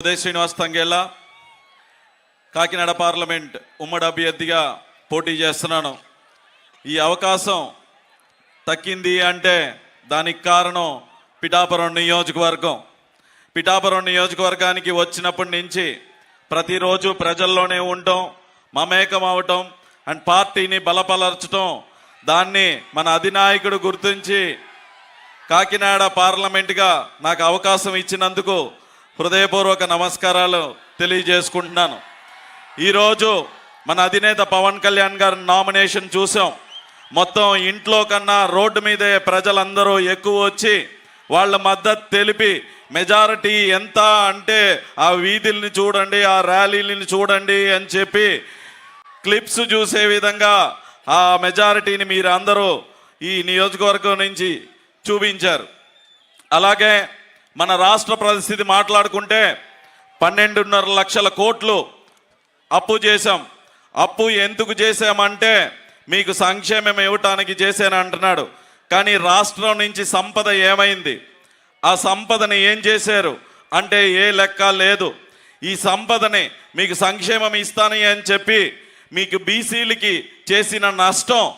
Uday Srinivas Tangella Kakinada parliament ఉమ్మడి అభ్యర్థిగా పోటీ చేస్తున్నాను. ఈ అవకాశం తక్కింది అంటే దానికి కారణం పిఠాపురం నియోజకవర్గం. పిఠాపురం నియోజకవర్గానికి వచ్చినప్పటి నుంచి ప్రతిరోజు ప్రజల్లోనే ఉండటం మమేకం అవటం అండ్ పార్టీని బలపరచటం దాన్ని మన అధినాయకుడు గుర్తించి కాకినాడ పార్లమెంట్గా నాకు అవకాశం ఇచ్చినందుకు హృదయపూర్వక నమస్కారాలు తెలియజేసుకుంటున్నాను. ఈరోజు మన అధినేత పవన్ కళ్యాణ్ గారి నామినేషన్ చూసాం. మొత్తం ఇంట్లో కన్నా రోడ్డు మీదే ప్రజలందరూ ఎక్కువ వచ్చి వాళ్ళ మద్దతు తెలిపి మెజారిటీ ఎంత అంటే ఆ వీధుల్ని చూడండి ఆ ర్యాలీలని చూడండి అని చెప్పి క్లిప్స్ చూసే విధంగా ఆ మెజారిటీని మీరు అందరూ ఈ నియోజకవర్గం నుంచి చూపించారు. అలాగే మన రాష్ట్ర పరిస్థితి మాట్లాడుకుంటే పన్నెండున్నర లక్షల కోట్లు అప్పు చేశాం. అప్పు ఎందుకు చేశామంటే మీకు సంక్షేమం ఇవ్వటానికి చేశాను అంటున్నాడు. కానీ రాష్ట్రం నుంచి సంపద ఏమైంది? ఆ సంపదని ఏం చేశారు? అంటే ఏ లెక్క లేదు. ఈ సంపదని మీకు సంక్షేమం ఇస్తాను అని చెప్పి మీకు బీసీలకి చేసిన నష్టం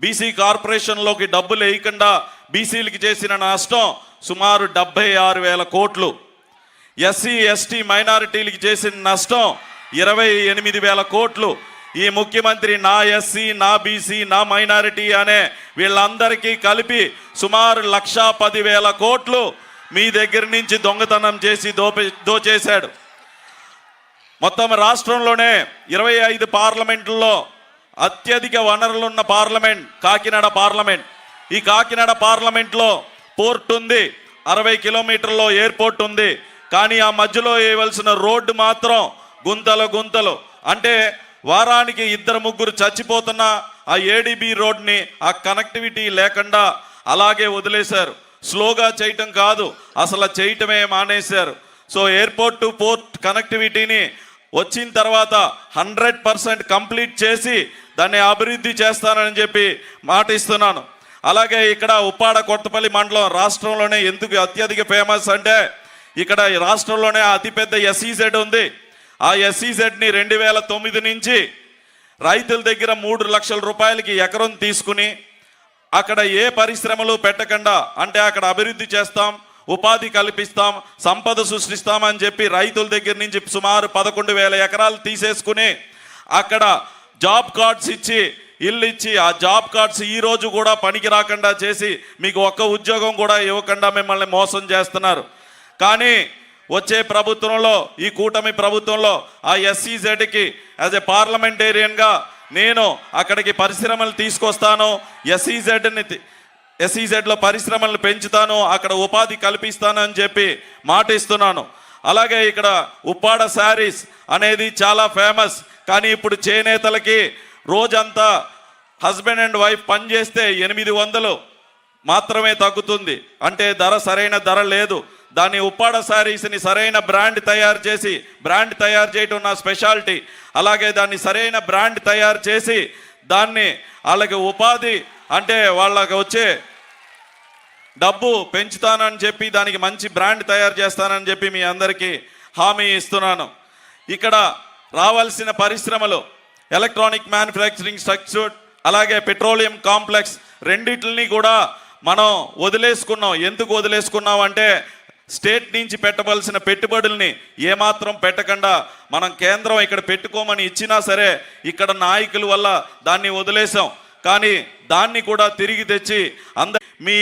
బీసీ కార్పొరేషన్లోకి డబ్బులు వేయకుండా బీసీలకి చేసిన నష్టం సుమారు డెబ్బై ఆరు వేల కోట్లు. ఎస్సీ ఎస్టీ మైనారిటీలకి చేసిన నష్టం ఇరవై ఎనిమిది వేల కోట్లు. ఈ ముఖ్యమంత్రి నా ఎస్సీ నా బీసీ నా మైనారిటీ అనే వీళ్ళందరికీ కలిపి సుమారు లక్షా పదివేల కోట్లు మీ దగ్గర నుంచి దొంగతనం చేసి దోపే దోచేశాడు. మొత్తం రాష్ట్రంలోనే ఇరవై ఐదు పార్లమెంట్లో అత్యధిక వనరులున్న పార్లమెంట్ కాకినాడ పార్లమెంట్. ఈ కాకినాడ పార్లమెంట్లో పోర్ట్ ఉంది. అరవై కిలోమీటర్లో ఎయిర్పోర్ట్ ఉంది. కానీ ఆ మధ్యలో వేయవలసిన రోడ్డు మాత్రం గుంతలు గుంతలు. అంటే వారానికి ఇద్దరు ముగ్గురు చచ్చిపోతున్న ఆ ఏడిబి రోడ్ని ఆ కనెక్టివిటీ లేకుండా అలాగే వదిలేశారు. స్లోగా చేయటం కాదు అసలు చేయటమే మానేశారు. సో ఎయిర్పోర్ట్ టు పోర్ట్ కనెక్టివిటీని వచ్చిన తర్వాత హండ్రెడ్ పర్సెంట్ కంప్లీట్ చేసి దాన్ని అభివృద్ధి చేస్తానని చెప్పి మాటిస్తున్నాను. అలాగే ఇక్కడ ఉప్పాడ కొత్తపల్లి మండలం రాష్ట్రంలోనే ఎందుకు అత్యధిక ఫేమస్ అంటే ఇక్కడ ఈ రాష్ట్రంలోనే అతిపెద్ద ఎస్ఈజెడ్ ఉంది. ఆ ఎస్ఈజెడ్ని రెండు వేల తొమ్మిది నుంచి రైతుల దగ్గర మూడు లక్షల రూపాయలకి ఎకరం తీసుకుని అక్కడ ఏ పరిశ్రమలు పెట్టకుండా అంటే అక్కడ అభివృద్ధి చేస్తాం ఉపాధి కల్పిస్తాం సంపద సృష్టిస్తామని చెప్పి రైతుల దగ్గర నుంచి సుమారు పదకొండు వేల ఎకరాలు తీసేసుకుని అక్కడ జాబ్ కార్డ్స్ ఇచ్చి ఇల్లు ఇచ్చి ఆ జాబ్ కార్డ్స్ ఈ రోజు కూడా పనికి రాకుండా చేసి మీకు ఒక్క ఉద్యోగం కూడా ఇవ్వకుండా మిమ్మల్ని మోసం చేస్తున్నారు. కానీ వచ్చే ప్రభుత్వంలో ఈ కూటమి ప్రభుత్వంలో ఆ ఎస్సీజెడ్కి యాజ్ ఎ పార్లమెంటేరియన్గా నేను అక్కడికి పరిశ్రమలు తీసుకొస్తాను ఎస్సీజెడ్ని ఎస్ఈజెడ్లో పరిశ్రమలను పెంచుతాను అక్కడ ఉపాధి కల్పిస్తాను అని చెప్పి మాట ఇస్తున్నాను అలాగే ఇక్కడ ఉప్పాడ శారీస్ అనేది చాలా ఫేమస్. కానీ ఇప్పుడు చేనేతలకి రోజంతా హస్బెండ్ అండ్ వైఫ్ పని చేస్తే ఎనిమిది వందలు మాత్రమే తగ్గుతుంది. అంటే ధర సరైన ధర లేదు. దాన్ని ఉప్పాడ శారీస్ని సరైన బ్రాండ్ తయారు చేసి బ్రాండ్ తయారు చేయటం నా స్పెషాలిటీ. అలాగే దాన్ని సరైన బ్రాండ్ తయారు చేసి దాన్ని వాళ్ళకి ఉపాధి అంటే వాళ్ళకి వచ్చే డబ్బు పెంచుతానని చెప్పి దానికి మంచి బ్రాండ్ తయారు చేస్తానని చెప్పి మీ అందరికీ హామీ ఇస్తున్నాను. ఇక్కడ రావాల్సిన పరిశ్రమలు ఎలక్ట్రానిక్ మ్యానుఫ్యాక్చరింగ్ స్ట్రక్చర్ అలాగే పెట్రోలియం కాంప్లెక్స్ రెండిటిని కూడా మనం వదిలేసుకున్నాం. ఎందుకు వదిలేసుకున్నాం అంటే స్టేట్ నుంచి పెట్టవలసిన పెట్టుబడుల్ని ఏమాత్రం పెట్టకుండా మనం కేంద్రం ఇక్కడ పెట్టుకోమని ఇచ్చినా సరే ఇక్కడ నాయకుల వల్ల దాన్ని వదిలేసాం కానీ దాన్ని కూడా తిరిగి తెచ్చి అంద మీ